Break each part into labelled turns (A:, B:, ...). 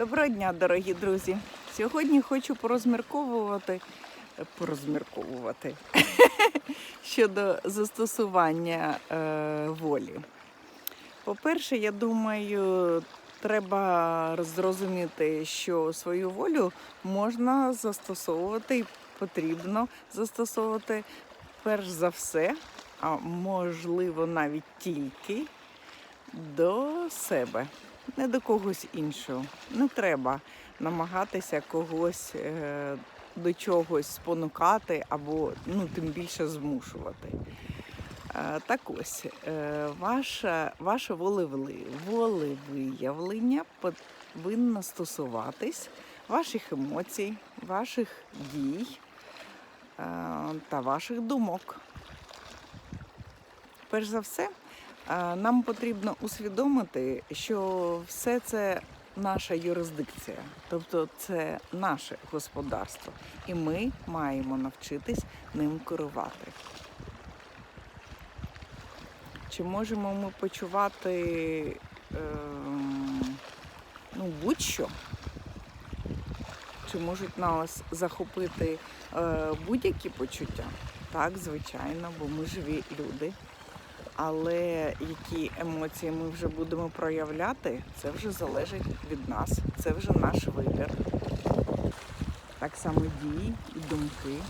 A: Доброго дня, дорогі друзі. Сьогодні хочу порозмірковувати, порозмірковувати щодо застосування е, волі. По-перше, я думаю, треба зрозуміти, що свою волю можна застосовувати і потрібно застосовувати перш за все, а можливо навіть тільки до себе, не до когось іншого. Не треба намагатися когось е, до чогось спонукати або ну, тим більше змушувати. Е, Так ось, е, ваше, ваше волевиявлення повинно стосуватись ваших емоцій, ваших дій е, та ваших думок. Перш за все, нам потрібно усвідомити, що все це наша юрисдикція, тобто це наше господарство, і ми маємо навчитись ним керувати. Чи можемо ми почувати ем, ну, будь-що? Чи можуть нас захопити е, будь-які почуття? Так, звичайно, бо ми живі люди. Але які емоції ми вже будемо проявляти, це вже залежить від нас, це вже наш вибір. Так само дії і думки.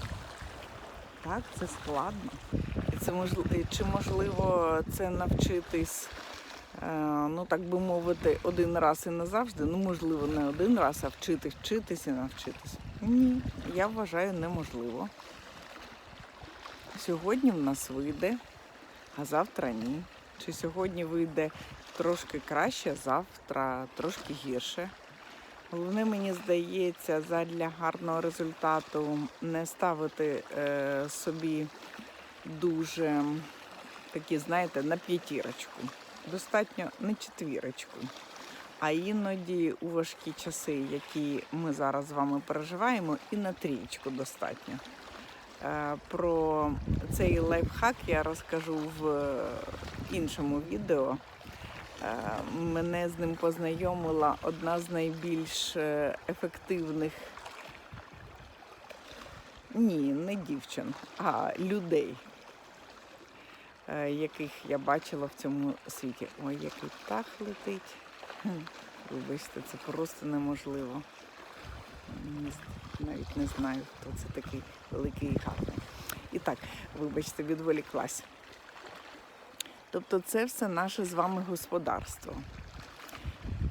A: Так, це складно. І це можливо, чи можливо це навчитись, е, ну так би мовити, один раз і назавжди? Ну, можливо, не один раз, а вчитись, вчитись і навчитись. Ні, я вважаю неможливо. Сьогодні в нас вийде, а завтра ні. Чи сьогодні вийде трошки краще, завтра трошки гірше. Головне, мені здається, задля гарного результату не ставити е, собі дуже такі, знаєте, на п'ятірочку. Достатньо не четвірочку. А іноді у важкі часи, які ми зараз з вами переживаємо, і на трієчку достатньо. Е, Про цей лайфхак я розкажу в е, іншому відео. Е, Мене з ним познайомила одна з найбільш ефективних, ні, не дівчин, а людей, яких я бачила в цьому світі. Ой, який птах летить. Вибачте, це просто неможливо. Навіть не знаю, хто це такий великий і гарний. І так, вибачте, відволіклась. Тобто це все наше з вами господарство.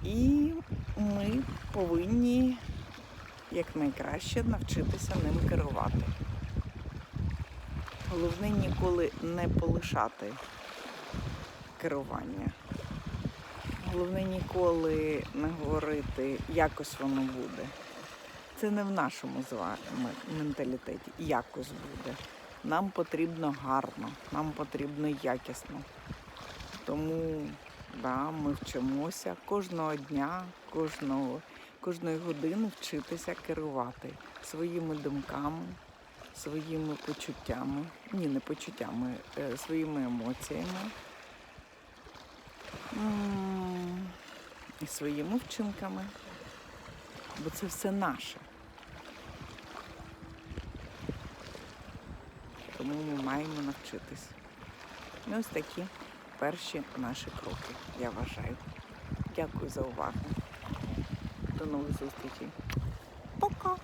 A: І ми повинні якнайкраще навчитися ним керувати. Головне ніколи не полишати керування. Головне ніколи не говорити, якось воно буде. Це не в нашому з вами менталітеті. Якось буде. Нам потрібно гарно, нам потрібно якісно. Тому да, ми вчимося кожного дня, кожного, кожної години вчитися керувати своїми думками, своїми почуттями, ні, не почуттями, е, своїми емоціями і своїми вчинками. Бо це все наше. маємо навчитись. Ну, ось такі перші наші кроки, я вважаю. Дякую за увагу. До нових зустрічей. Пока!